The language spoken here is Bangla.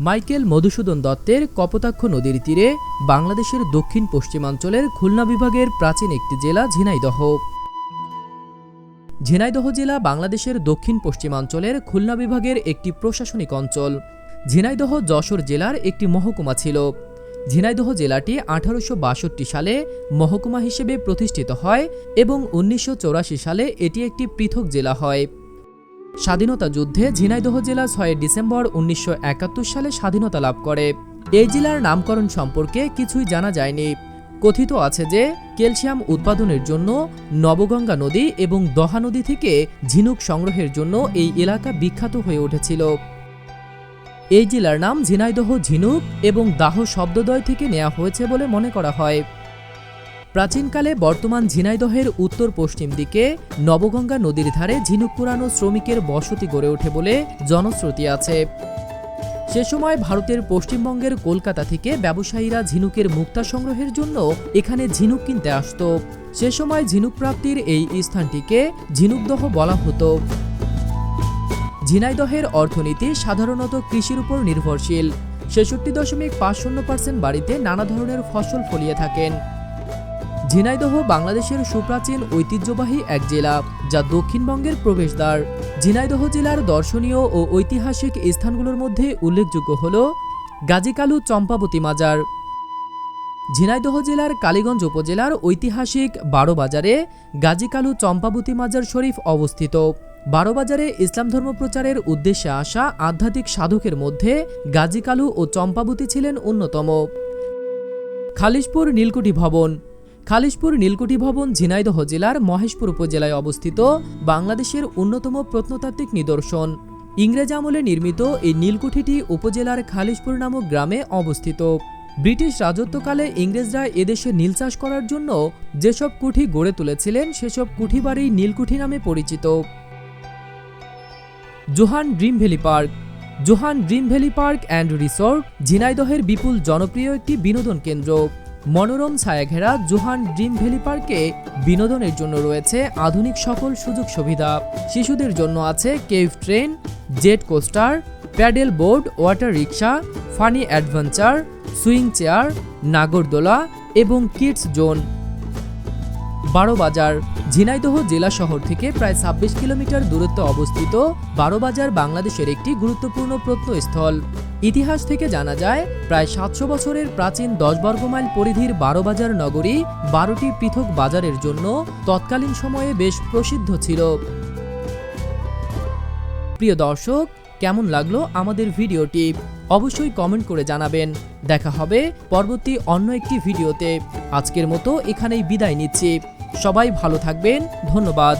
মাইকেল মধুসূদন দত্তের কপোতাক্ষ নদীর তীরে বাংলাদেশের দক্ষিণ পশ্চিমাঞ্চলের খুলনা বিভাগের প্রাচীন একটি জেলা ঝিনাইদহ। ঝিনাইদহ জেলা বাংলাদেশের দক্ষিণ পশ্চিমাঞ্চলের খুলনা বিভাগের একটি প্রশাসনিক অঞ্চল। ঝিনাইদহ যশোর জেলার একটি মহকুমা ছিল। ঝিনাইদহ জেলাটি আঠারোশো বাষট্টি সালে মহকুমা হিসেবে প্রতিষ্ঠিত হয় এবং উনিশশো সালে এটি একটি পৃথক জেলা হয়। স্বাধীনতা যুদ্ধে ঝিনাইদহ জেলা ছয় ডিসেম্বর উনিশশো একাত্তর সালে স্বাধীনতা লাভ করে। এই জেলার নামকরণ সম্পর্কে কিছুই জানা যায়নি। কথিত আছে যে, ক্যালসিয়াম উৎপাদনের জন্য নবগঙ্গা নদী এবং দহা নদী থেকে ঝিনুক সংগ্রহের জন্য এই এলাকা বিখ্যাত হয়ে উঠেছিল। এই জেলার নাম ঝিনাইদহ ঝিনুক এবং দাহ শব্দদ্বয় থেকে নেওয়া হয়েছে বলে মনে করা হয়। প্রাচীনকালে বর্তমান ঝিনাইদহের উত্তর পশ্চিম দিকে নবগঙ্গা নদীর ধারে ঝিনুক পুরানো শ্রমিকের বসতি গড়ে ওঠে বলে জনশ্রুতি আছে। সে সময় ভারতের পশ্চিমবঙ্গের কলকাতা থেকে ব্যবসায়ীরা ঝিনুকের মুক্তা সংগ্রহের জন্য এখানে ঝিনুক কিনতে আসত। সে সময় ঝিনুক প্রাপ্তির এই স্থানটিকে ঝিনুকদহ বলা হতো। ঝিনাইদহের অর্থনীতি সাধারণত কৃষির উপর নির্ভরশীল। ছেষট্টি দশমিক পাঁচ শূন্য পার্সেন্ট বাড়িতে নানা ধরনের ফসল ফলিয়ে থাকেন। ঝিনাইদহ বাংলাদেশের সুপ্রাচীন ঐতিহ্যবাহী এক জেলা, যা দক্ষিণবঙ্গের প্রবেশদ্বার। ঝিনাইদহ জেলার দর্শনীয় ও ঐতিহাসিক স্থানগুলোর মধ্যে উল্লেখযোগ্য হল গাজীকালু চম্পাবতী মাজার। ঝিনাইদহ জেলার কালীগঞ্জ উপজেলার ঐতিহাসিক বারোবাজারে গাজীকালু চম্পাবতী মাজার শরীফ অবস্থিত। বারোবাজারে ইসলাম ধর্ম প্রচারের উদ্দেশ্যে আসা আধ্যাত্মিক সাধকের মধ্যে গাজীকালু ও চম্পাবতী ছিলেন অন্যতম। খালিশপুর নীলকুঠি ভবন। খালিশপুর নীলকুঠি ভবন, ঝিনাইদহ জেলার মহেশপুর উপজেলায় অবস্থিত বাংলাদেশের অন্যতম প্রত্নতাত্ত্বিক নিদর্শন। ইংরেজ আমলে নির্মিত এই নীলকুঠিটি উপজেলার খালিশপুর নামক গ্রামে অবস্থিত। ব্রিটিশ রাজত্বকালে ইংরেজরা এদেশে নীল চাষ করার জন্য যেসব কুঠি গড়ে তুলেছিলেন, সেসব কুঠি বাড়ি নীলকুঠি নামে পরিচিত। Johan dream valley park. Johan dream valley park and resort ঝিনাইদহের বিপুল জনপ্রিয় একটি বিনোদন কেন্দ্র। মনোরম ছায়াঘেরা জোহান ড্রিম ভ্যালি পার্কে বিনোদনের জন্য রয়েছে আধুনিক সকল সুযোগ সুবিধা। শিশুদের জন্য আছে cave train, jet coaster, paddle board water rickshaw, funny adventure, swing chair, নাগরদোলা এবং কিডস জোন। বারোবাজার, ঝিনাইদহ জেলা শহর থেকে প্রায় ছাব্বিশ কিলোমিটার দূরত্বে অবস্থিত বারোবাজার বাংলাদেশের একটি গুরুত্বপূর্ণ প্রত্নস্থল। ইতিহাস থেকে জানা যায়, প্রায় সাতশো বছরের প্রাচীন দশ বর্গমাইল পরিধির বারো বাজার নগরী বারোটি পৃথক বাজারের জন্য তৎকালীন সময়ে বেশ প্রসিদ্ধ ছিল। প্রিয় দর্শক, কেমন লাগল আমাদের ভিডিওটি? অবশ্যই কমেন্ট করে জানাবেন। দেখা হবে পরবর্তী অন্য একটি ভিডিওতে। আজকের মতো এখানেই বিদায় নিচ্ছি। সবাই ভালো থাকবেন। ধন্যবাদ।